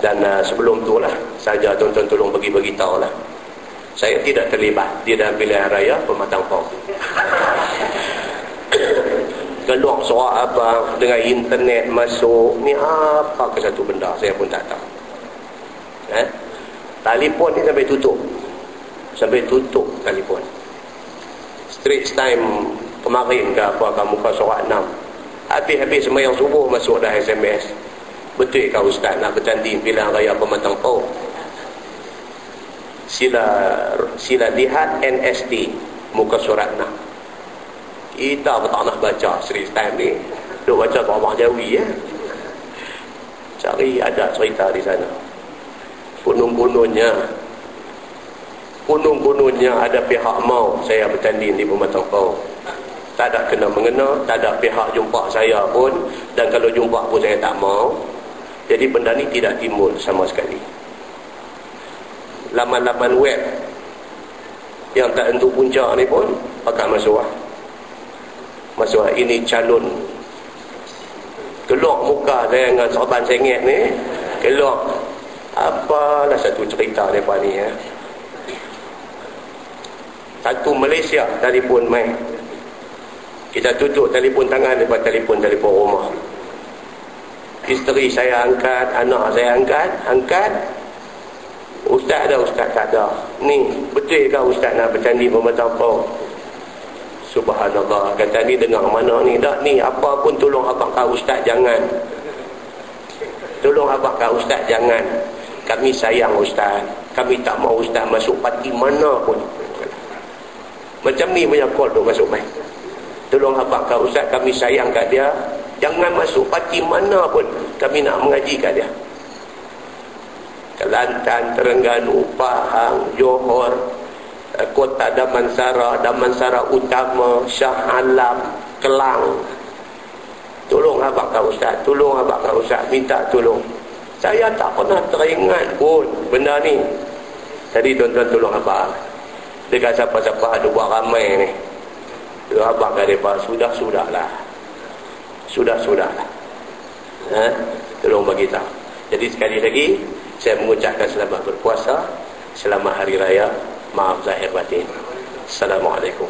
dan uh, sebelum tu lah saja tuan-tuan tolong bagi-bagi tahu lah. Saya tidak terlibat di dalam pilihan raya pematang pau. Keluar suara apa dengan internet masuk ni apa ke satu benda saya pun tak tahu. Eh? telefon ni sampai tutup. Sampai tutup telefon. Straits Time kemarin ke apa ke muka surat 6 habis-habis semayang subuh masuk dah SMS betul kau ustaz nak bertanding pilihan raya pematang pau. Sila sila lihat NST muka surat 6 kita pun tak nak baca Sri Time ni. Duk baca Tabah Jawi ya. cari ada cerita di sana. Punung-punungnya punung-punungnya ada pihak mau saya bertanding di Pematang Pau. Tak ada kena mengena tak ada pihak jumpa saya pun. Dan kalau jumpa pun saya tak mau jadi benda ni tidak timbul sama sekali. Laman-laman web yang tak tentu punca ni pun pakai masuk masuk ini calon keluar muka saya dengan sorban sengit ni keluar apalah satu cerita mereka ni ya. satu Malaysia telefon main kita tutup telefon tangan daripada telefon-telefon rumah isteri saya angkat anak saya angkat angkat Ustaz ada, Ustaz tak ada. Ni, betul ke Ustaz nak bercandi pematang pau? Subhanallah. Kata ni dengar mana ni? Tak ni, apa pun tolong abang kau Ustaz jangan. Tolong abang kau Ustaz jangan. Kami sayang Ustaz. Kami tak mau Ustaz masuk parti mana pun. Macam ni punya call tu masuk main. Tolong abang kau Ustaz, kami sayang kat dia. Jangan masuk parti mana pun. Kami nak mengaji kat dia. Kelantan, Terengganu, Pahang, Johor, eh, Kota Damansara, Damansara Utama, Shah Alam, Kelang. Tolong abang kau Ustaz, tolong abang kau Ustaz, minta tolong. Saya tak pernah teringat pun benda ni. Jadi tuan-tuan tolong abang. Dekat siapa-siapa ada buat ramai ni. Tolong abang kata mereka, sudah-sudahlah. Sudah-sudahlah. Ha? Tolong bagi tahu. Jadi sekali lagi, saya mengucapkan selamat berpuasa selamat hari raya maaf zahir batin assalamualaikum